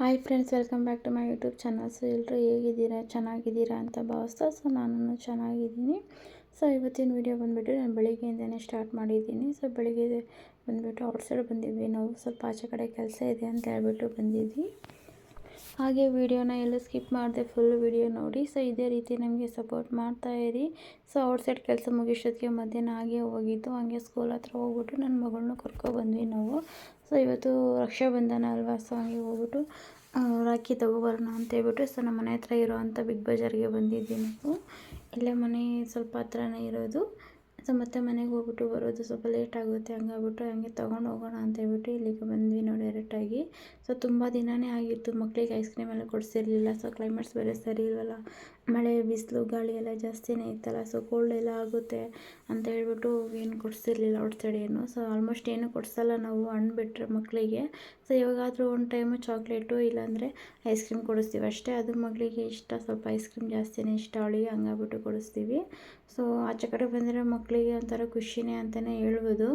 Hi friends, welcome back to my YouTube channel. So ಎಲ್ಲರೂ ಹೇಗಿದ್ದೀರಾ? ಚೆನ್ನಾಗಿದ್ದೀರಾ ಅಂತ ಭಾವಿಸ್ತಾ, ಸೊ ನಾನು ಚೆನ್ನಾಗಿದ್ದೀನಿ. ಸೊ, ಇವತ್ತಿನ ವಿಡಿಯೋ ಬಂದುಬಿಟ್ಟು ನಾನು ಬೆಳಿಗ್ಗೆಯಿಂದನೇ ಸ್ಟಾರ್ಟ್ ಮಾಡಿದ್ದೀನಿ. ಸೊ, ಬೆಳಿಗ್ಗೆ ಬಂದುಬಿಟ್ಟು ಔಟ್ಸೈಡ್ ಬಂದಿದ್ವಿ. ನಾವು ಸ್ವಲ್ಪ ಆಚೆ ಕಡೆ ಕೆಲಸ ಇದೆ ಅಂತ ಹೇಳ್ಬಿಟ್ಟು ಬಂದಿದ್ವಿ. ಹಾಗೆ ವಿಡಿಯೋನ ಎಲ್ಲೂ ಸ್ಕಿಪ್ ಮಾಡಿದೆ ಫುಲ್ ವಿಡಿಯೋ ನೋಡಿ. ಸೊ, ಇದೇ ರೀತಿ ನಮಗೆ ಸಪೋರ್ಟ್ ಮಾಡ್ತಾ ಇರಿ. ಸೊ ಔಟ್ಸೈಡ್ ಕೆಲಸ ಮುಗಿಸೋದಕ್ಕೆ ಮಧ್ಯಾಹ್ನ ಹಾಗೆ ಹೋಗಿದ್ದು. ಹಾಗೆ ಸ್ಕೂಲ್ ಹತ್ರ ಹೋಗ್ಬಿಟ್ಟು ನನ್ನ ಮಗಳನ್ನೂ ಕರ್ಕೊಬಂದ್ವಿ ನಾವು. ಸೊ ಇವತ್ತು ರಕ್ಷಾಬಂಧನ ಅಲ್ವಾ? ಸೊ ಹಂಗೆ ಹೋಗ್ಬಿಟ್ಟು ರಾಖಿ ತೊಗೊಬರೋಣ ಅಂತ ಹೇಳ್ಬಿಟ್ಟು ಸೊ ನಮ್ಮ ಮನೆ ಹತ್ರ ಇರೋವಂಥ ಬಿಗ್ ಬಜಾರ್ಗೆ ಬಂದಿದ್ದೀನಿ ನಾವು ಇಲ್ಲೇ ಮನೆ ಸ್ವಲ್ಪ ಹತ್ರನೇ ಇರೋದು. ಸೊ ಮತ್ತೆ ಮನೆಗೆ ಹೋಗ್ಬಿಟ್ಟು ಬರೋದು ಸ್ವಲ್ಪ ಲೇಟ್ ಆಗುತ್ತೆ, ಹಂಗಾಗ್ಬಿಟ್ಟು ಹಂಗೆ ತೊಗೊಂಡು ಹೋಗೋಣ ಅಂತ ಹೇಳ್ಬಿಟ್ಟು ಇಲ್ಲಿಗೆ ಬಂದ್ವಿ ನಾವು ಡೈರೆಕ್ಟಾಗಿ ಸೊ ತುಂಬ ದಿನವೇ ಆಗಿತ್ತು ಮಕ್ಕಳಿಗೆ ಐಸ್ ಕ್ರೀಮ್ ಎಲ್ಲ ಕೊಡಿಸಿರ್ಲಿಲ್ಲ, ಸೊ ಕ್ಲೈಮೇಟ್ಸ್ ಬೇರೆ ಸರಿ ಇಲ್ವಲ್ಲ. ಮಳೆ, ಬಿಸಿಲು, ಗಾಳಿ ಎಲ್ಲ ಜಾಸ್ತಿನೇ ಇತ್ತಲ್ಲ ಸೊ ಕೋಲ್ಡ್ ಎಲ್ಲ ಆಗುತ್ತೆ ಅಂತ ಹೇಳ್ಬಿಟ್ಟು ಏನು ಕೊಡಿಸಿರ್ಲಿಲ್ಲ ಔಟ್ಸೈಡ್ ಏನು. ಸೊ ಆಲ್ಮೋಸ್ಟ್ ಏನು ಕೊಡಿಸಲ್ಲ ನಾವು ಹಣ್ಣು ಬಿಟ್ಟರೆ ಮಕ್ಕಳಿಗೆ ಸೊ ಇವಾಗಾದರೂ ಒಂದು ಟೈಮು ಚಾಕ್ಲೇಟು ಇಲ್ಲಾಂದರೆ ಐಸ್ ಕ್ರೀಮ್ ಕೊಡಿಸ್ತೀವಿ. ಅಷ್ಟೇ ಅದು ಮಗಳಿಗೆ ಇಷ್ಟ. ಸ್ವಲ್ಪ ಐಸ್ ಕ್ರೀಮ್ ಜಾಸ್ತಿನೇ ಇಷ್ಟ. ಅವಳಿಗೆ ಹಂಗಾಗ್ಬಿಟ್ಟು ಕೊಡಿಸ್ತೀವಿ. ಸೊ ಆಚೆ ಕಡೆ ಬಂದರೆ ಮಕ್ಕಳಿಗೆ ಒಂಥರ ಖುಷಿನೇ ಅಂತಲೇ ಹೇಳ್ಬೋದು.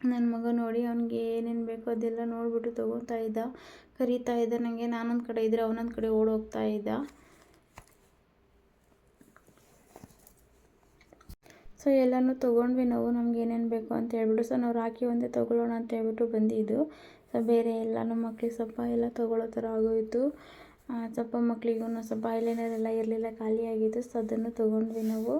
ನನ್ನ ಮಗ ನೋಡಿ ಅವ್ನಿಗೆ ಏನೇನು ಬೇಕೋ ಅದೆಲ್ಲ ನೋಡಿಬಿಟ್ಟು ತೊಗೊತಾ ಇದ್ದ. ಕರೀತಾ ಇದ್ದ. ನನಗೆ ನಾನೊಂದು ಕಡೆ ಇದ್ದರೆ ಅವನೊಂದು ಕಡೆ ಓಡೋಗ್ತಾ ಇದ್ದ. ಸೊ ಎಲ್ಲನೂ ತೊಗೊಂಡ್ವಿ ನಾವು, ನಮ್ಗೆ ಏನೇನು ಬೇಕು ಅಂತ ಹೇಳ್ಬಿಟ್ಟು. ಸೊ ನಾವು ರಾಖಿ ಒಂದೇ ತೊಗೊಳ್ಳೋಣ ಅಂತ ಹೇಳ್ಬಿಟ್ಟು ಬಂದಿದ್ದು. ಸೊ ಬೇರೆ ಎಲ್ಲ ನಮ್ಮ ಮಕ್ಳಿಗೆ ಸ್ವಲ್ಪ ಎಲ್ಲ ತೊಗೊಳ್ಳೋ ಥರ ಆಗೋಯಿತು. ಸ್ವಲ್ಪ ಮಕ್ಕಳಿಗೂ ಸ್ವಲ್ಪ ಐಲೈನರ್ ಎಲ್ಲ ಇರಲಿಲ್ಲ ಖಾಲಿಯಾಗಿತ್ತು ಸೊ ಅದನ್ನು ತೊಗೊಂಡ್ವಿ ನಾವು.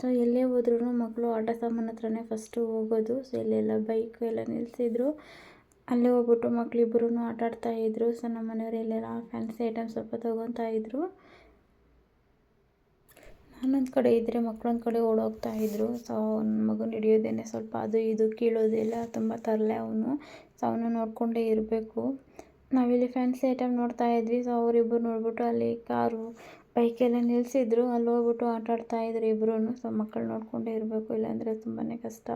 ಸೊ ಎಲ್ಲೇ ಹೋದ್ರೂ ಮಕ್ಕಳು ಆಟ ಸಾಮಾನು ಹತ್ರನೇ ಫಸ್ಟು ಹೋಗೋದು. ಸೊ ಎಲ್ಲೆಲ್ಲ ಬೈಕು ಎಲ್ಲ ನಿಲ್ಲಿಸಿದ್ರು ಅಲ್ಲೇ ಹೋಗ್ಬಿಟ್ಟು ಮಕ್ಕಳಿಬ್ಬರೂ ಆಟ ಆಡ್ತಾಯಿದ್ರು ಸೊ ನಮ್ಮ ಮನೆಯವರು ಎಲ್ಲೆಲ್ಲ ಫ್ಯಾನ್ಸಿ ಐಟಮ್ಸ್ ಸ್ವಲ್ಪ ತೊಗೊತಾ ಇದ್ರು. ನಾನೊಂದು ಕಡೆ ಇದ್ದರೆ ಮಕ್ಕಳೊಂದು ಕಡೆ ಓಡೋಗ್ತಾ ಇದ್ದರು ಸೊ ನನ್ನ ಮಗನ ಹಿಡಿಯೋದೇನೆ ಸ್ವಲ್ಪ ಅದು ಇದು ಕೀಳೋದೆಲ್ಲ, ತುಂಬ ತರಲೆ ಅವನು. ಸೊ ಅವನು ನೋಡಿಕೊಂಡೇ ಇರಬೇಕು. ನಾವಿಲ್ಲಿ ಫ್ಯಾನ್ಸಿ ಐಟಮ್ ನೋಡ್ತಾ ಇದ್ವಿ. ಸೊ ಅವರಿಬ್ಬರು ನೋಡ್ಬಿಟ್ಟು ಅಲ್ಲಿ ಕಾರು ಬೈಕೆಲ್ಲ ನಿಲ್ಲಿಸಿದ್ರು ಅಲ್ಲಿ ಹೋಗ್ಬಿಟ್ಟು ಆಟ ಆಡ್ತಾ ಇದ್ರು ಇಬ್ಬರೂ ಸೊ ಮಕ್ಕಳು ನೋಡಿಕೊಂಡೇ ಇರಬೇಕು. ಇಲ್ಲಾಂದರೆ ತುಂಬಾ ಕಷ್ಟ.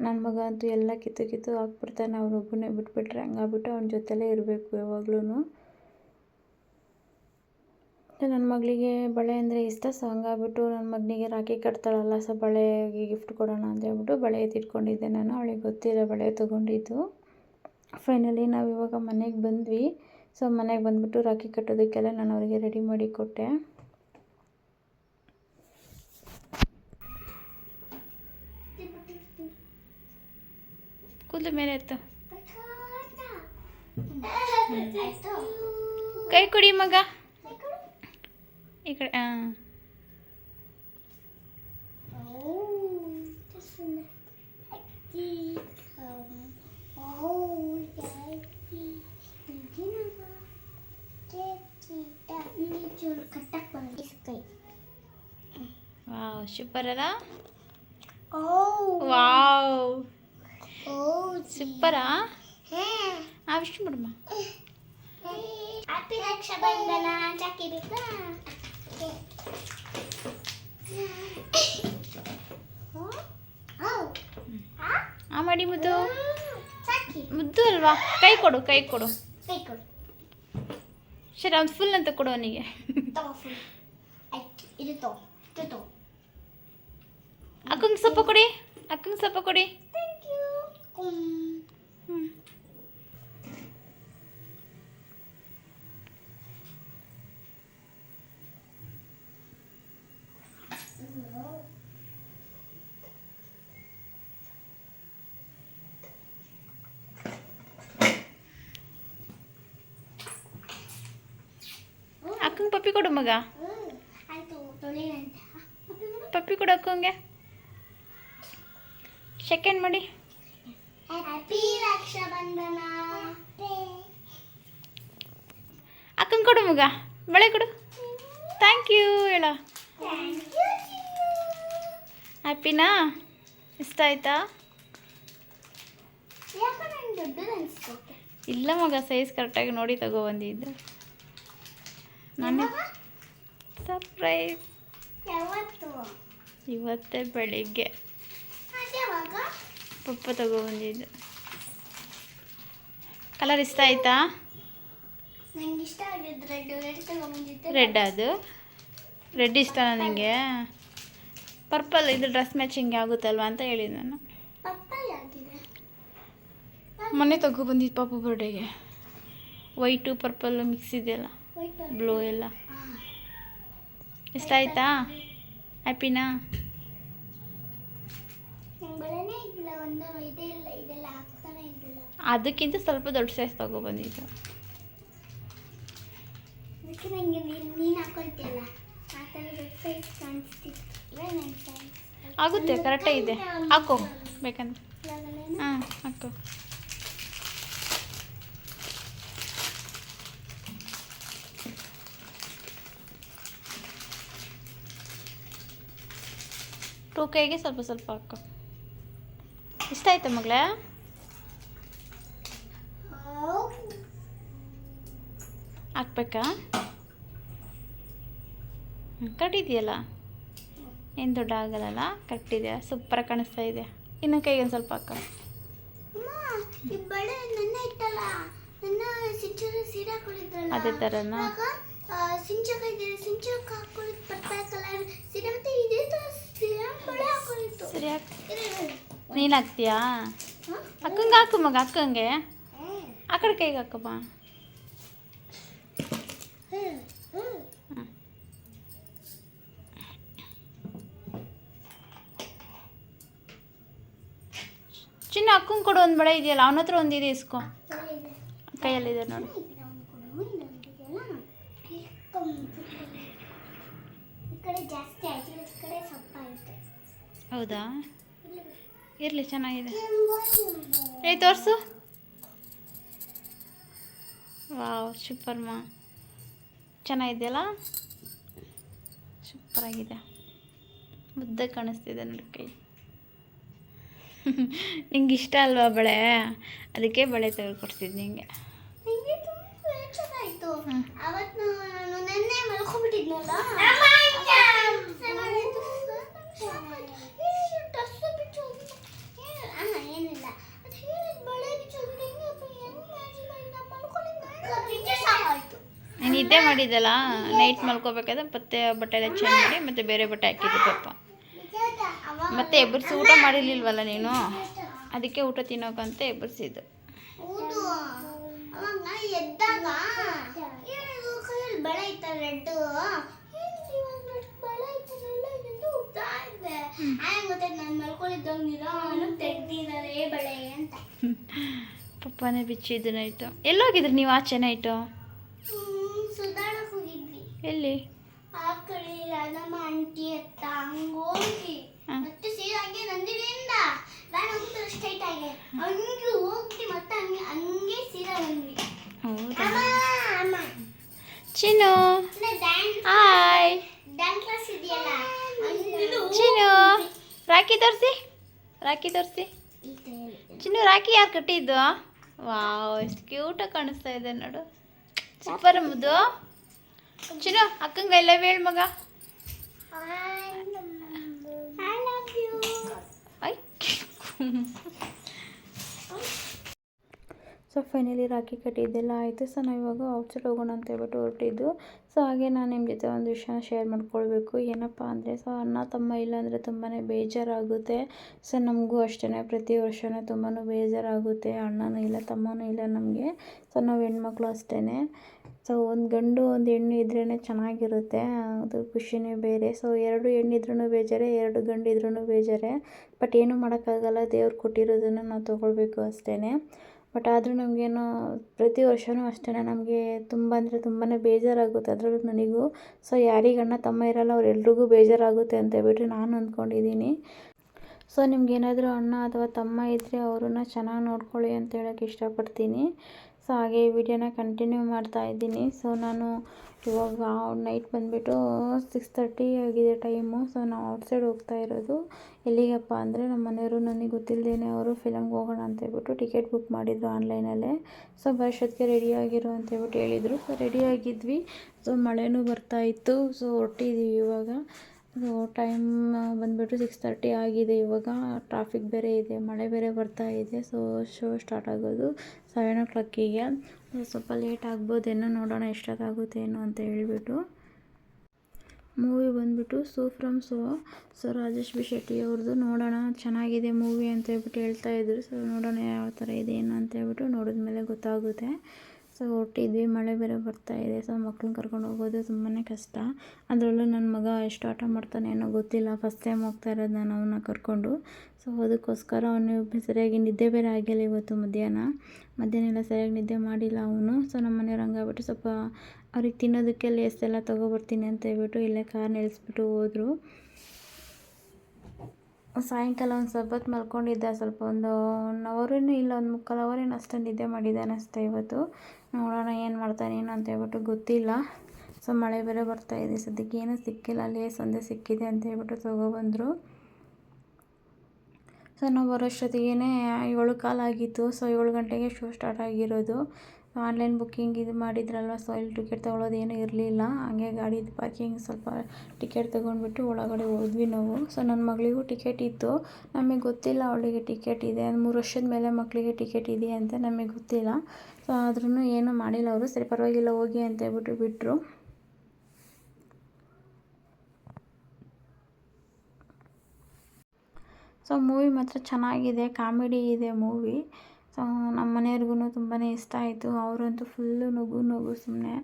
ನನ್ನ ಮಗ ಅಂತೂ ಎಲ್ಲ ಕಿತ್ತು ಕಿತ್ತು ಹಾಕ್ಬಿಡ್ತಾನೆ. ಅವನೊಬ್ಬನೇ ಬಿಟ್ಬಿಟ್ರೆ ಹಂಗಾಗ್ಬಿಟ್ಟು ಅವನ ಜೊತೆಲೇ ಇರಬೇಕು ಯಾವಾಗ್ಲೂ ನನ್ನ ಮಗಳಿಗೆ, ಬಳೆ ಅಂದರೆ ಇಷ್ಟ ಸೊ ಹಂಗಾಗ್ಬಿಟ್ಟು ನನ್ನ ಮಗನಿಗೆ ರಾಖಿ ಕಟ್ತಾಳಲ್ಲ, ಸೊ ಬಳೆಗೆ ಗಿಫ್ಟ್ ಕೊಡೋಣ ಅಂತ ಹೇಳ್ಬಿಟ್ಟು ಬಳೆ ಎತ್ತಿಟ್ಕೊಂಡಿದ್ದೆ ನಾನು. ಅವಳಿಗೆ ಗೊತ್ತಿಲ್ಲ, ಬಳೆ ತೊಗೊಂಡಿದ್ದು. ಫೈನಲಿ ನಾವು ಇವಾಗ ಮನೆಗೆ ಬಂದ್ವಿ. ಸೊ ಮನೆಗೆ ಬಂದುಬಿಟ್ಟು ರಾಖಿ ಕಟ್ಟೋದಕ್ಕೆಲ್ಲ ನಾನು ಅವರಿಗೆ ರೆಡಿ ಮಾಡಿ ಕೊಟ್ಟೆ. ಕೂದಲು ಮೇಲೆ ಇತ್ತು ಕೈ ಕೊಡಿ ಮಗ. ಈ ಕಡೆ ಹಾಂ ವಾವ್ ಸೂಪರ್ ಅಲ್ಲ ವಾವ್ ಸೂಪರಾ ಆ ವಿಷ್ಣು ಬಿಡಮ್ಮ ಹ್ಯಾಪಿ ರಕ್ಷಾಬಂಧನ ಚಾಕಿ ಬೇಕಾ ಆ ಮಾಡಿ ಮುದ್ದು ಚಾಕಿ ಮುದ್ದು ಅಲ್ವಾ ಕೈ ಕೊಡು ಕೈ ಕೊಡು ಬೇಕು ಸರಿ ಅವ್ನು ಫುಲ್ ಅಂತ ಕೊಡು ಅವನಿಗೆ ತಗೋ ಫುಲ್ ಆಯ್ತು ಇದು ತಗೋ ಇದು ತಗೋ ಅಕ್ಕಂಗೆ ಸ್ವಲ್ಪ ಕೊಡಿ ಅಕ್ಕಂಗೆ ಸ್ವಲ್ಪ ಕೊಡಿ ಥ್ಯಾಂಕ್ ಯು ಹ್ಞೂ ಅಕ್ಕಂಗೆ ಪಪ್ಪಿ ಕೊಡು ಮಗ. ಪಪ್ಪಿ ಕೊಡು ಅಕ್ಕಂಗೆ ಸೆಕೆಂಡ್ ಮಾಡಿ. ಅಕ್ಕಂಗೆ ಕೊಡು ಮಗ. ಬಳೆ ಕೊಡು. ಥ್ಯಾಂಕ್ ಯು ಹೇಳ. ಹ್ಯಾಪಿನಾ ಇಷ್ಟ ಆಯ್ತಾ? ಇಲ್ಲ ಮಗ ಸೈಜ್ ಕರೆಕ್ಟಾಗಿ ನೋಡಿ ತಗೋ ತಗೊಬಂದಿದ್ದು ನಾನು ಸರ್ಪ್ರೈಸ್ ಯಾವತ್ತು? ಇವತ್ತೇ ಬೆಳಿಗ್ಗೆ. ಪಪ್ಪ ತಗೋ ಬಂದಿದ್ದು. ಕಲರ್ ಇಷ್ಟ ಆಯ್ತಾ? ಇಷ್ಟ ರೆಡ್ ತಗೊಂಬಂದಿದ್ದೆ ಅದು. ರೆಡ್ ಇಷ್ಟನಾ ನನಗೆ ಪರ್ಪಲ್ ಇದು ಡ್ರೆಸ್ ಮ್ಯಾಚಿಂಗ್ ಆಗುತ್ತಲ್ವಾ ಅಂತ ಹೇಳಿದ್ದು ನಾನು. ಮೊನ್ನೆ ತಗೋ ಬಂದಿದ್ದು ತಗೊಬಂದಿದ್ದು ಪಾಪು ಬರ್ಡೇಗೆ ವೈಟು ಪರ್ಪಲ್ಲು ಮಿಕ್ಸ್ ಇದೆಯಲ್ಲ. ಬ್ಲೂ ಎಲ್ಲ ಇಷ್ಟ ಆಯ್ತಾ ಹ್ಯಾಪಿನಾ ಅದಕ್ಕಿಂತ ಸ್ವಲ್ಪ ದೊಡ್ಡ ಸೈಜ್ ತಗೊಬಂದಿದ್ದು ಆಗುತ್ತೆ ಕರೆಕ್ಟಾಗಿದೆ ಇದೆ ಹಾಕೋ ಬೇಕಂದ್ರೆ. ಹಾಂ ಹಾಕೋ. ಟೂ ಕೈಗೆ ಸ್ವಲ್ಪ ಸ್ವಲ್ಪ ಹಾಕು. ಇಷ್ಟ ಆಯ್ತಾ ಮಗಳೇ? ಹಾಕ್ಬೇಕಾ? ಕಟ್ಟಿದೆಯಲ್ಲ? ಏನು ದೊಡ್ಡ ಆಗಲ್ಲ ಕಟ್ಟಿದೆ ಸೂಪರಾಗಿ ಕಾಣಿಸ್ತಾ ಇದೆ. ಇನ್ನು ಕೈಗೆ ಒಂದು ಸ್ವಲ್ಪ ಹಾಕ. ಅದೇ ಥರನಾ ಸಿಂಚಕ ಇದ್ದೀರಿ ಸಿಂಚಕ ಪರ್ಫೆಕ್ಟ್ ಕಲರ್ ಸೀರೆ ಮತ್ತೆ ಇದೇ ಥರ ಸೀರೆ ನೀನು ಹಾಕ್ತೀಯಾ? ಅಕ್ಕಂಗೆ ಹಾಕು ಮಗ ಅಕ್ಕಂಗೆ ಆ ಕಡೆ ಕೈಗೆ. ಹ್ಮ್. ಚಿನ್ನ ಅಕ್ಕಂಗೆ ಕೊಡು ಒಂದು ಬಳೆ ಇದೆಯಲ್ಲ ಅವನ ಹತ್ರ ಒಂದಿದೆ ಇಸ್ಕೊ. ಕೈಯಲ್ಲಿದೆ ನೋಡು ಜಾಸ್ತಿ ಆಯ್ತು ಈ ಕಡೆ ಹೌದಾ? ಇರಲಿ ಚೆನ್ನಾಗಿದೆ. ಏ ತೋರಿಸು. ವಾವ್ ಸೂಪರ್ ಮಾ. ಚೆನ್ನಾಗಿದೆಯಲ್ಲ? ಸೂಪರಾಗಿದೆ ಮುದ್ದೆ ಕಾಣಿಸ್ತಿದೆ ನೋಡಿ ಕೈ. ನಿಂಗೆ ಇಷ್ಟ ಅಲ್ವಾ ಬಳೆ? ಅದಕ್ಕೆ ಬಳೆ ತೆಗೆದುಕೊಡ್ತಿದ್ದು ನಿಂಗೆ. ಅವತ್ತು ನಾನು ನೆನ್ನೆ ಮಲ್ಕೊಂಡ್ಬಿಟ್ಟಿದ್ನಲ್ಲ ಡ್ರೆಸ್ ಬಿಚ್ಚು ಹೋಗಿತ್ತು. ಏನು- ಅಲ್ಲ, ಏನಿಲ್ಲ ಅದು ಹೇಳಿದ ಬಳೆ ಬಿಚ್ಚು ಹೋಗಿದ್ದು ಹೆಂಗಪ್ಪ, ಹೆಂಗ್ imagine ಮಾಡಿ ನಾನು ಮಲ್ಕೊಂಡಿದ್ದೆ? ಅದಕ್ಕೆ ಸಾಕಾಯ್ತು. ನೀನು ನಿದ್ದೆ ಮಾಡಿದ್ದಲ್ಲ ನೈಟ್ ಮಲ್ಕೋಬೇಕಾದ್ರೆ ಮತ್ತೆ ಬಟ್ಟೆ ಎಲ್ಲ ಚೇಂಜ್ ಮಾಡಿ ಮತ್ತೆ ಬೇರೆ ಬಟ್ಟೆ ಹಾಕಿದ್ದು ಪಪ್ಪ ಅವಾಗ ಮತ್ತೆ ಎಬ್ಬರಿಸಿ ಊಟ ಮಾಡಿರ್ಲಿಲ್ವಲ್ಲ ನೀನು? ಅದಕ್ಕೆ ಊಟ ತಿನ್ನೋಕಂತ ಎಬ್ಬರಿಸಿದ್ದು. ಪಪ್ಪಾನೇ ಬಿಚ್ಚಿದ್ದು ನೈಟು ಎಲ್ಲೋಗಿದ್ರಿ ನೀವು ಆಚೆ ನೈಟು ಎಲ್ಲಿ? ಆ ಕಡೆ ರಾಧಮ್ಮ ಆಂಟಿ ಹತ್ತ ಹಂಗೋಗಿ. ಮತ್ತೆ ಸೀದಾ ಹಂಗೆ ನಂದಿನಿಂದ ನಾನು ಹೋಗ್ತಾರೆ ಸ್ಟ್ರೈಟ್ ಆಗಿ ಹಂಗೆ ಹೋಗಿ ಮತ್ತೆ ಹಂಗೆ ಹಂಗೆ ಸೀದಾ ಬಂದ್ವಿ ಹೌದಾ? ಚಿನ್ನು. ಹಾಯ್ ಡ್ಯಾನ್ಸ್ ಕ್ಲಾಸ್ ಇದೆಯಲ್ಲ? ಚಿನ್ನು. ರಾಖಿ ತೋರಿಸಿ. ರಾಖಿ ತೋರಿಸಿ. ಚಿನ್ನು ರಾಖಿ ಯಾರು ಕಟ್ಟಿದ್ದು? ವಾವ್ ಎಷ್ಟು ಕ್ಯೂಟಾಗಿ ಕಾಣಿಸ್ತಾ ಇದೆ ನೋಡು. ಸೂಪರ್ ಮುದ್ದು. ಚಿನ್ನು, ಅಕ್ಕಂಗೆ ಎಲ್ಲ ಹೇಳು ಮಗ. Love you I so finally rakhi ಕಟ್ಟಿದ್ದೆಲ್ಲ ಆಯಿತು. ಸೊ ನಾವು ಇವಾಗ ಔಟ್ಸೈಡ್ ಹೋಗೋಣ ಅಂತ ಹೇಳ್ಬಿಟ್ಟು ಹೊರಟಿದ್ದು. ಸೊ ಹಾಗೆ ನಾನು ನಿಮ್ಮ ಜೊತೆ ಒಂದು ವಿಷಯನ ಶೇರ್ ಮಾಡ್ಕೊಳ್ಬೇಕು. ಏನಪ್ಪ ಅಂದರೆ, ಸೊ ಅಣ್ಣ ತಮ್ಮ ಇಲ್ಲ ಅಂದರೆ ತುಂಬಾ ಬೇಜಾರಾಗುತ್ತೆ. ಸೊ ನಮಗೂ ಅಷ್ಟೇ ಪ್ರತಿ ವರ್ಷವೂ ತುಂಬಾ ಬೇಜಾರಾಗುತ್ತೆ. ಅಣ್ಣನೂ ಇಲ್ಲ, ತಮ್ಮನೂ ಇಲ್ಲ ನಮಗೆ. ಸೊ ನಾವು ಹೆಣ್ಮಕ್ಳು ಅಷ್ಟೇ ಸೊ ಒಂದು ಗಂಡು, ಒಂದು ಹೆಣ್ಣು ಇದ್ರೇ ಚೆನ್ನಾಗಿರುತ್ತೆ. ಅದು ಖುಷಿನೇ ಬೇರೆ. ಸೊ ಎರಡು ಹೆಣ್ಣಿದ್ರೂ ಬೇಜಾರೆ, ಎರಡು ಗಂಡು ಇದ್ರೂ ಬೇಜಾರೆ. ಬಟ್ ಏನೂ ಮಾಡೋಕ್ಕಾಗಲ್ಲ. ದೇವ್ರು ಕೊಟ್ಟಿರೋದನ್ನು ನಾವು ತೊಗೊಳ್ಬೇಕು ಅಷ್ಟೇ ಬಟ್ ಆದರೂ ನಮಗೇನೋ ಪ್ರತಿ ವರ್ಷವೂ ಅಷ್ಟೇ ನಮಗೆ ತುಂಬ ಅಂದರೆ ತುಂಬಾ ಬೇಜಾರಾಗುತ್ತೆ ಅದರಲ್ಲೂ ನನಗೂ. ಸೊ ಯಾರಿಗೆ ಅಣ್ಣ ತಮ್ಮ ಇರಲ್ಲ, ಅವರೆಲ್ರಿಗೂ ಬೇಜಾರಾಗುತ್ತೆ ಅಂತ ಹೇಳ್ಬಿಟ್ಟು ನಾನು ಅಂದ್ಕೊಂಡಿದ್ದೀನಿ. ಸೊ ನಿಮ್ಗೇನಾದರೂ ಅಣ್ಣ ಅಥವಾ ತಮ್ಮ ಇದ್ದರೆ ಅವ್ರನ್ನ ಚೆನ್ನಾಗಿ ನೋಡ್ಕೊಳ್ಳಿ ಅಂತ ಹೇಳೋಕ್ಕೆ ಇಷ್ಟಪಡ್ತೀನಿ. ಸೊ ಹಾಗೆ ವಿಡಿಯೋನ ಕಂಟಿನ್ಯೂ ಮಾಡ್ತಾ ಇದ್ದೀನಿ. ಸೊ ನಾನು ಇವಾಗ ನೈಟ್ ಬಂದುಬಿಟ್ಟು ಸಿಕ್ಸ್ ತರ್ಟಿ ಆಗಿದೆ ಟೈಮು ಸೊ ನಾವು ಔಟ್ಸೈಡ್ ಹೋಗ್ತಾ ಇರೋದು. ಎಲ್ಲಿಗಪ್ಪ ಅಂದರೆ ನಮ್ಮ ಮನೆಯವರು ನನಗೆ ಗೊತ್ತಿಲ್ಲದೇನೆ ಅವರು ಫಿಲಮ್ಗೆ ಹೋಗೋಣ ಅಂತ ಹೇಳ್ಬಿಟ್ಟು ಟಿಕೆಟ್ ಬುಕ್ ಮಾಡಿದ್ರು ಆನ್ಲೈನಲ್ಲೇ ಸೊ ರೆಡಿ ಆಗಿರು ಅಂತ ಹೇಳ್ಬಿಟ್ಟು ಹೇಳಿದರು. So ready ಆಗಿದ್ವಿ. ಸೊ ಮಳೆನೂ ಬರ್ತಾ ಇತ್ತು. ಸೊ ಹೊರಟಿದ್ದೀವಿ ಇವಾಗ. ಟೈಮ್ ಬಂದುಬಿಟ್ಟು ಸಿಕ್ಸ್ ತರ್ಟಿ ಆಗಿದೆ. ಇವಾಗ ಟ್ರಾಫಿಕ್ ಬೇರೆ ಇದೆ, ಮಳೆ ಬೇರೆ ಬರ್ತಾ ಇದೆ. ಸೊ ಶೋ ಸ್ಟಾರ್ಟ್ ಆಗೋದು ಸೆವೆನ್ ಓ ಕ್ಲಾಕಿಗೆ ಸ್ವಲ್ಪ ಲೇಟ್ ಆಗ್ಬೋದೇನೋ ನೋಡೋಣ ಎಷ್ಟೊತ್ತಾಗುತ್ತೆ ಏನೋ ಅಂತ ಹೇಳಿಬಿಟ್ಟು. ಮೂವಿ ಬಂದುಬಿಟ್ಟು Su from So so Rajesh B Shetty ಅವ್ರದ್ದು. ನೋಡೋಣ, ಚೆನ್ನಾಗಿದೆ ಮೂವಿ ಅಂತ ಹೇಳ್ಬಿಟ್ಟು ಹೇಳ್ತಾ ಇದ್ರು. ಸೊ ನೋಡೋಣ ಯಾವ ಥರ ಇದೆ, ಏನು ಅಂತ ಹೇಳ್ಬಿಟ್ಟು ನೋಡಿದ ಮೇಲೆ ಗೊತ್ತಾಗುತ್ತೆ. ಸೊ ಹೊರಟಿದ್ವಿ ಮಳೆ ಬೇರೆ ಬರ್ತಾ ಇದೆ. ಸೊ ಮಕ್ಳನ್ನ ಕರ್ಕೊಂಡು ಹೋಗೋದು ತುಂಬಾ ಕಷ್ಟ. ಅದರಲ್ಲೂ ನನ್ನ ಮಗ ಎಷ್ಟು ಆಟ ಮಾಡ್ತಾನೆ ಏನೋ ಗೊತ್ತಿಲ್ಲ. ಫಸ್ಟ್ ಟೈಮ್ ಹೋಗ್ತಾ ಇರೋದು ನಾನು ಅವನ್ನ ಕರ್ಕೊಂಡು. ಸೊ ಅದಕ್ಕೋಸ್ಕರ ಅವನು ಸರಿಯಾಗಿ ನಿದ್ದೆ ಬೇರೆ ಆಗಿಲ್ಲ ಇವತ್ತು ಮಧ್ಯಾಹ್ನ. ಮಧ್ಯಾಹ್ನ ಎಲ್ಲ ಸರಿಯಾಗಿ ನಿದ್ದೆ ಮಾಡಿಲ್ಲ ಅವನು. ಸೊ ನಮ್ಮ ಮನೆಯವ್ರು ಹಂಗಾಗ್ಬಿಟ್ಟು ಸ್ವಲ್ಪ ಅವ್ರಿಗೆ ತಿನ್ನೋದಕ್ಕೆ ಲೇಸ್ ಎಲ್ಲ ತೊಗೊಬರ್ತೀನಿ ಅಂತ ಹೇಳ್ಬಿಟ್ಟು ಇಲ್ಲೇ ಕಾರ್ ನಿಲ್ಲಿಸ್ಬಿಟ್ಟು ಹೋದರು. ಸಾಯಂಕಾಲ ಒಂದು ಸ್ವಲ್ಪ ಹೊತ್ತು ಮಲ್ಕೊಂಡಿದ್ದೆ, ಸ್ವಲ್ಪ ಒಂದು ಒನ್ ಅವರೇನು ಇಲ್ಲ, ಒಂದು ಮುಕ್ಕಾಲು ಅವರೇನು ಅಷ್ಟೊಂದು ನಿದ್ದೆ ಮಾಡಿದ್ದೆ ಅಷ್ಟೇ ಇವತ್ತು. ನೋಡೋಣ ಏನು ಮಾಡ್ತಾನೆ ಏನು ಅಂತ ಹೇಳ್ಬಿಟ್ಟು ಗೊತ್ತಿಲ್ಲ. ಸೊ, ಮಳೆ ಬೇರೆ ಬರ್ತಾ ಇದೆ. ಸದ್ಯಕ್ಕೆ ಏನೂ ಸಿಕ್ಕಿಲ್ಲ, ಅಲ್ಲಿ ಸಂದೆ ಸಿಕ್ಕಿದೆ ಅಂತ ಹೇಳ್ಬಿಟ್ಟು ತೊಗೊಬಂದರು ಸೊ, ನಾವು ಬರೋಷ್ಟೊತ್ತಿಗೆ ಏಳು ಕಾಲಾಗಿತ್ತು ಸೊ, ಏಳು ಗಂಟೆಗೆ ಶೋ ಸ್ಟಾರ್ಟ್ ಆಗಿರೋದು. ಆನ್ಲೈನ್ ಬುಕ್ಕಿಂಗ್ ಇದು ಮಾಡಿದ್ರಲ್ವ ಸೊ ಇಲ್ಲಿ ಟಿಕೆಟ್ ತೊಗೊಳೋದೇನು ಇರಲಿಲ್ಲ. ಹಂಗೆ ಗಾಡಿ ಪಾರ್ಕಿಂಗ್ ಸ್ವಲ್ಪ ಟಿಕೆಟ್ ತೊಗೊಂಡ್ಬಿಟ್ಟು ಒಳಗಡೆ ಹೋದ್ವಿ ನಾವು. ಸೊ ನನ್ನ ಮಗಳಿಗೂ ಟಿಕೆಟ್ ಇತ್ತು. ನಮಗೆ ಗೊತ್ತಿಲ್ಲ ಅವಳಿಗೆ ಟಿಕೆಟ್ ಇದೆ. ಮೂರು ವರ್ಷದ ಮೇಲೆ ಮಕ್ಕಳಿಗೆ ಟಿಕೆಟ್ ಇದೆ ಅಂತ ನಮಗೆ ಗೊತ್ತಿಲ್ಲ. ಸೊ ಆದ್ರೂ ಏನೂ ಮಾಡಿಲ್ಲ ಅವರು. ಸರಿ, ಪರವಾಗಿಲ್ಲ, ಹೋಗಿ ಅಂತ ಹೇಳ್ಬಿಟ್ಟು ಬಿಟ್ಟರು ಸೊ ಮೂವಿ ಮಾತ್ರ ಚೆನ್ನಾಗಿದೆ ಕಾಮಿಡಿ ಇದೆ ಮೂವಿ ಸೊ ನಮ್ಮ ಮನೆಯವ್ರಿಗೂ ತುಂಬಾ ಇಷ್ಟ ಆಯಿತು. ಅವರಂತೂ ಫುಲ್ಲು ನಗು ನಗು ಸುಮ್ಮನೆ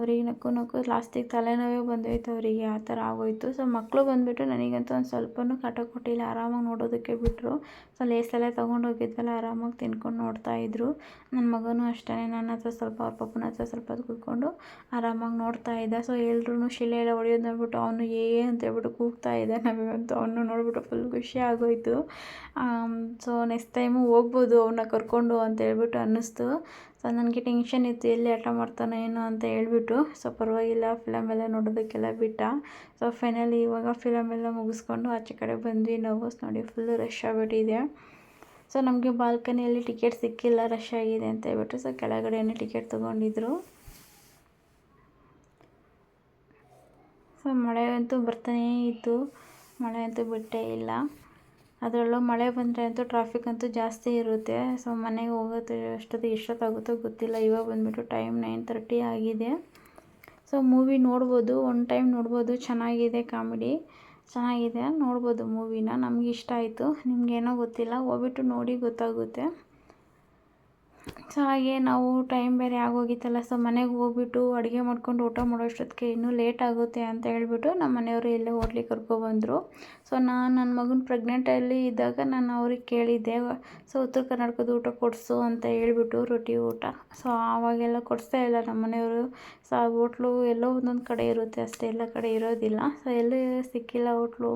ಅವ್ರಿಗೆ ನಕ್ಕು ನಕ್ಕು ಲಾಸ್ಟಿಗೆ ತಲೆನೋವೇ ಬಂದೋಯ್ತು ಅವರಿಗೆ, ಆ ಥರ ಆಗೋಯಿತು. ಸೊ ಮಕ್ಕಳು ಬಂದುಬಿಟ್ಟು ನನಗಂತೂ ಒಂದು ಸ್ವಲ್ಪನೂ ಕಾಟ ಕೊಟ್ಟಿಲ್ಲ. ಆರಾಮಾಗಿ ನೋಡೋದಕ್ಕೆ ಬಿಟ್ಟರು ಸೊ ಲೇಸೆಲ್ಲ ತೊಗೊಂಡು ಹೋಗಿದ್ವಲ್ಲ, ಆರಾಮಾಗಿ ತಿನ್ಕೊಂಡು ನೋಡ್ತಾ ಇದ್ದರು ನನ್ನ ಮಗನೂ ಅಷ್ಟೇ ನನ್ನ ಹತ್ರ ಸ್ವಲ್ಪ, ಅವ್ರ ಪಪ್ಪನ ಹತ್ರ ಸ್ವಲ್ಪ ಕೂತ್ಕೊಂಡು ಆರಾಮಾಗಿ ನೋಡ್ತಾ ಇದ್ದ. ಸೊ ಎಲ್ರೂ ಶಿಲೆ ಎಲ್ಲ ಹೊಡೆಯೋದು ನೋಡ್ಬಿಟ್ಟು ಅವನು ಏ ಅಂತ ಹೇಳ್ಬಿಟ್ಟು ಕೂಗ್ತಾ ಇದ್ದ. ನಮಗಂತೂ ಅವನು ನೋಡ್ಬಿಟ್ಟು ಫುಲ್ ಖುಷಿ ಆಗೋಯಿತು. ಸೊ ನೆಕ್ಸ್ಟ್ ಟೈಮು ಹೋಗ್ಬೋದು ಅವನ್ನ ಕರ್ಕೊಂಡು ಅಂತ ಹೇಳ್ಬಿಟ್ಟು ಅನ್ನಿಸ್ತು. ಸೊ ನನಗೆ ಟೆನ್ಷನ್ ಇತ್ತು, ಎಲ್ಲಿ ಆಟ ಮಾಡ್ತಾನೆ ಏನೋ ಅಂತ ಹೇಳ್ಬಿಟ್ಟು. ಸೊ ಪರವಾಗಿಲ್ಲ ಫಿಲಮ್ ಎಲ್ಲ ನೋಡೋದಕ್ಕೆಲ್ಲ ಬಿಟ್ಟ. ಸೊ ಫೈನಲಿ ಇವಾಗ ಫಿಲಮೆಲ್ಲ ಮುಗಿಸ್ಕೊಂಡು ಆಚೆ ಕಡೆ ಬಂದ್ವಿ ನಾವು ನೋಡಿ ಫುಲ್ಲು ರಶ್ ಆಗಿಬಿಟ್ಟಿದೆ. ಸೊ ನಮಗೆ ಬಾಲ್ಕನಿಯಲ್ಲಿ ಟಿಕೆಟ್ ಸಿಕ್ಕಿಲ್ಲ ರಶ್ ಆಗಿದೆ ಅಂತ ಹೇಳ್ಬಿಟ್ಟು ಸೊ ಕೆಳಗಡೆನೇ ಟಿಕೆಟ್ ತೊಗೊಂಡಿದ್ರು. ಸೊ ಮಳೆ ಅಂತೂ ಬರ್ತಾನೇ ಇತ್ತು, ಮಳೆ ಅಂತೂ ಬಿಟ್ಟೇ ಇಲ್ಲ. ಅದರಲ್ಲೂ ಮಳೆ ಬಂದರೆ ಅಂತೂ ಟ್ರಾಫಿಕ್ ಅಂತೂ ಜಾಸ್ತಿ ಇರುತ್ತೆ. ಸೊ ಮನೆಗೆ ಹೋಗೋದು ಅಷ್ಟೊತ್ತು ಎಷ್ಟೊತ್ತಾಗುತ್ತೋ ಗೊತ್ತಿಲ್ಲ. ಇವಾಗ ಬಂದುಬಿಟ್ಟು ಟೈಮ್ ನೈನ್ ತರ್ಟಿ ಆಗಿದೆ. ಸೊ ಮೂವಿ ನೋಡ್ಬೋದು. ಒನ್ ಟೈಮ್ ನೋಡ್ಬೋದು. ಚೆನ್ನಾಗಿದೆ ಕಾಮಿಡಿ ಚೆನ್ನಾಗಿದೆ. ನೋಡ್ಬೋದು ಮೂವಿನ ನಮ್ಗೆ ಇಷ್ಟ ಆಯಿತು. ನಿಮಗೇನೋ ಗೊತ್ತಿಲ್ಲ. ಹೋಗ್ಬಿಟ್ಟು ನೋಡಿ ಗೊತ್ತಾಗುತ್ತೆ. ಸೊ ಹಾಗೆ ನಾವು ಟೈಮ್ ಬೇರೆ ಆಗೋಗಿತ್ತಲ್ಲ ಸೊ ಮನೆಗೆ ಹೋಗ್ಬಿಟ್ಟು ಅಡುಗೆ ಮಾಡ್ಕೊಂಡು ಊಟ ಮಾಡೋಷ್ಟೊತ್ತಿಗೆ ಇನ್ನೂ ಲೇಟ್ ಆಗುತ್ತೆ ಅಂತ ಹೇಳ್ಬಿಟ್ಟು ನಮ್ಮ ಮನೆಯವರು ಇಲ್ಲೇ ಹೋಟ್ಲಿಗೆ ಕರ್ಕೊಬಂದರು ಸೊ ನಾನು ನನ್ನ ಮಗನ ಪ್ರೆಗ್ನೆಂಟಲ್ಲಿ ಇದ್ದಾಗ ನಾನು ಅವ್ರಿಗೆ ಕೇಳಿದ್ದೆ ಸೊ ಉತ್ತರ ಕರ್ನಾಟಕದ ಊಟ ಕೊಡಿಸು ಅಂತ ಹೇಳ್ಬಿಟ್ಟು ರೊಟ್ಟಿ, ಊಟ. ಸೊ ಆವಾಗೆಲ್ಲ ಕೊಡಿಸ್ತಾ ಇಲ್ಲ ನಮ್ಮ ಮನೆಯವರು. ಸೊ ಆ ಹೋಟ್ಲು ಎಲ್ಲೋ ಒಂದೊಂದು ಕಡೆ ಇರುತ್ತೆ, ಅಷ್ಟೇ ಎಲ್ಲ ಕಡೆ ಇರೋದಿಲ್ಲ. ಸೊ ಎಲ್ಲೂ ಸಿಕ್ಕಿಲ್ಲ ಹೋಟ್ಲು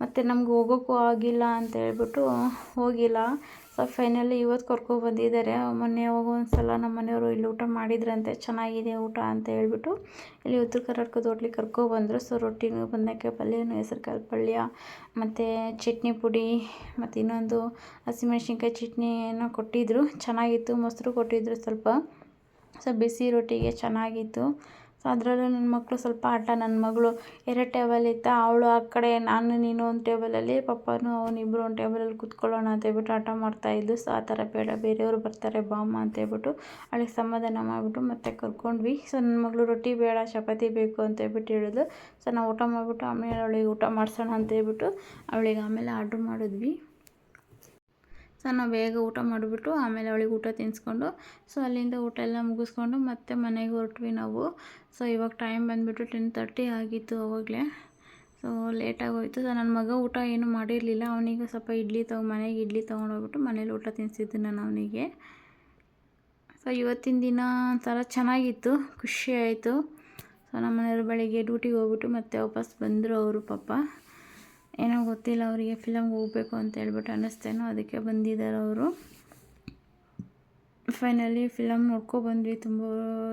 ಮತ್ತು ನಮ್ಗೆ ಹೋಗೋಕ್ಕೂ ಆಗಿಲ್ಲ ಅಂತ ಹೇಳ್ಬಿಟ್ಟು ಹೋಗಿಲ್ಲ. ಸೊ ಫೈನಲಿ ಇವತ್ತು ಕರ್ಕೊಬಂದಿದ್ದಾರೆ ಮೊನ್ನೆ ಹೋಗೋ ಒಂದು ಸಲ ನಮ್ಮ ಮನೆಯವರು ಇಲ್ಲಿ ಊಟ ಮಾಡಿದ್ರಂತೆ. ಚೆನ್ನಾಗಿದೆ ಊಟ ಅಂತ ಹೇಳ್ಬಿಟ್ಟು ಇಲ್ಲಿ ಉತ್ತರ ಕರ್ನಾಟಕದ ಹೋಟ್ಲಿಗೆ ಕರ್ಕೊಬಂದರು ಸೊ ರೊಟ್ಟಿನೂ ಬದನೇಕಾಯಿ ಪಲ್ಯನೂ ಹೆಸ್ರುಕಾಳು ಪಲ್ಯ, ಮತ್ತು ಚಟ್ನಿ ಪುಡಿ, ಮತ್ತು ಇನ್ನೊಂದು ಹಸಿಮೆಣ್ಸಿನ್ಕಾಯಿ ಚಟ್ನಿ ಏನೋ ಕೊಟ್ಟಿದ್ದರು ಚೆನ್ನಾಗಿತ್ತು. ಮೊಸರು ಕೊಟ್ಟಿದ್ದರು ಸ್ವಲ್ಪ. ಸೊ ಬಿಸಿ ರೊಟ್ಟಿಗೆ ಚೆನ್ನಾಗಿತ್ತು. ಸೊ ಅದರಲ್ಲೂ ನನ್ನ ಮಕ್ಕಳು ಸ್ವಲ್ಪ ಆಟ ನನ್ನ ಮಗಳು ಎರಡು ಟೇಬಲ್ ಇತ್ತು, ಅವಳು ಆ ಕಡೆ, ನಾನು, ನೀನು ಒಂದು ಟೇಬಲಲ್ಲಿ ಪಪ್ಪನೂ ಅವನಿಬ್ಬರು ಒಂದು ಟೇಬಲಲ್ಲಿ ಕೂತ್ಕೊಳ್ಳೋಣ ಅಂತ ಹೇಳ್ಬಿಟ್ಟು ಆಟ ಮಾಡ್ತಾಯಿದ್ದು ಸೊ ಆ ಥರ ಬೇಡ, ಬೇರೆಯವರು ಬರ್ತಾರೆ, ಬಾಮ್ಮ ಅಂತ ಹೇಳ್ಬಿಟ್ಟು ಅವಳಿಗೆ ಸಮಾಧಾನ ಮಾಡಿಬಿಟ್ಟು ಮತ್ತೆ ಕರ್ಕೊಂಡ್ವಿ. ಸೊ ನನ್ನ ಮಗಳು ರೊಟ್ಟಿ ಬೇಡ, ಚಪಾತಿ ಬೇಕು ಅಂತ ಹೇಳ್ಬಿಟ್ಟು ಹೇಳಿದ್ಲು. ಸೊ ನಾವು ಊಟ ಮಾಡಿಬಿಟ್ಟು ಆಮೇಲೆ ಅವಳಿಗೆ ಊಟ ಮಾಡಿಸೋಣ ಅಂತ ಹೇಳ್ಬಿಟ್ಟು, ಅವಳಿಗೆ ಆಮೇಲೆ ಆರ್ಡ್ರ್ ಮಾಡಿದ್ವಿ. ಸೊ ನಾವು ಬೇಗ ಊಟ ಮಾಡಿಬಿಟ್ಟು ಆಮೇಲೆ ಅವಳಿಗೆ ಊಟ ತಿನ್ನಿಸ್ಕೊಂಡು ಸೊ ಅಲ್ಲಿಂದ ಊಟ ಎಲ್ಲ ಮುಗಿಸ್ಕೊಂಡು ಮತ್ತೆ ಮನೆಗೆ ಹೊರಟ್ವಿ ನಾವು. ಸೊ ಇವಾಗ ಟೈಮ್ ಬಂದುಬಿಟ್ಟು ಟೆನ್ ತರ್ಟಿ ಆಗಿತ್ತು ಅವಾಗಲೇ. ಸೊ ಲೇಟಾಗೋಯಿತು ಸೊ ನನ್ನ ಮಗ ಊಟ ಏನು ಮಾಡಿರಲಿಲ್ಲ. ಅವನಿಗೆ ಸ್ವಲ್ಪ ಇಡ್ಲಿ ತಗೊ, ಮನೆಗೆ ಇಡ್ಲಿ ತೊಗೊಂಡೋಗ್ಬಿಟ್ಟು ಮನೇಲಿ ಊಟ ತಿನ್ನಿಸಿದ್ದು ನಾನು ಅವನಿಗೆ. ಸೊ ಇವತ್ತಿನ ದಿನ ಒಂಥರ ಚೆನ್ನಾಗಿತ್ತು. ಖುಷಿ ಆಯಿತು. ಸೊ ನಮ್ಮ ಮನೆಯವ್ರ ಬೆಳಿಗ್ಗೆ ಡ್ಯೂಟಿಗೆ ಹೋಗ್ಬಿಟ್ಟು ಮತ್ತೆ ವಾಪಸ್ ಬಂದರು ಅವರು ಪಾಪ. ಏನೋ ಗೊತ್ತಿಲ್ಲ ಅವರಿಗೆ ಫಿಲಮ್ಗೆ ಹೋಗಬೇಕು ಅಂತ ಹೇಳ್ಬಿಟ್ಟು ಅನ್ನಿಸ್ತೇನೋ, ಅದಕ್ಕೆ ಬಂದಿದ್ದಾರೆ ಅವರು. ಫೈನಲಿ ಫಿಲಮ್ ನೋಡ್ಕೊಬಂದ್ವಿ ತುಂಬ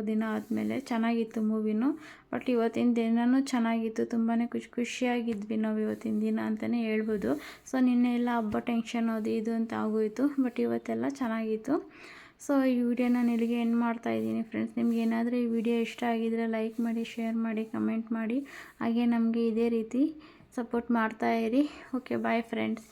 ದಿನ ಆದಮೇಲೆ. ಚೆನ್ನಾಗಿತ್ತು ಮೂವಿನೂ ಬಟ್ ಇವತ್ತಿನ ದಿನವೂ ಚೆನ್ನಾಗಿತ್ತು. ತುಂಬಾ ಖುಷಿ, ಖುಷಿಯಾಗಿದ್ವಿ ನಾವು ಇವತ್ತಿನ ದಿನ ಅಂತಲೇ ಹೇಳ್ಬೋದು. ಸೊ ನಿನ್ನೆ ಎಲ್ಲ ಹಬ್ಬ ಟೆನ್ಷನ್ ಅದು ಇದು ಅಂತ ಆಗೋಯಿತು. ಬಟ್ ಇವತ್ತೆಲ್ಲ ಚೆನ್ನಾಗಿತ್ತು. ಸೊ ಈ ವಿಡಿಯೋ ನಾನು ಇಲ್ಲಿಗೆ ಎಂಡ್ ಮಾಡ್ತಾ ಇದ್ದೀನಿ ಫ್ರೆಂಡ್ಸ್ ನಿಮ್ಗೆ ಏನಾದರೂ ಈ ವಿಡಿಯೋ ಇಷ್ಟ ಆಗಿದರೆ ಲೈಕ್ ಮಾಡಿ ಶೇರ್ ಮಾಡಿ ಕಮೆಂಟ್ ಮಾಡಿ. ಹಾಗೆ ನಮಗೆ ಇದೇ ರೀತಿ. ಸಪೋರ್ಟ್ ಮಾಡ್ತಾಯಿರಿ ಓಕೆ ಬಾಯ್ ಫ್ರೆಂಡ್ಸ್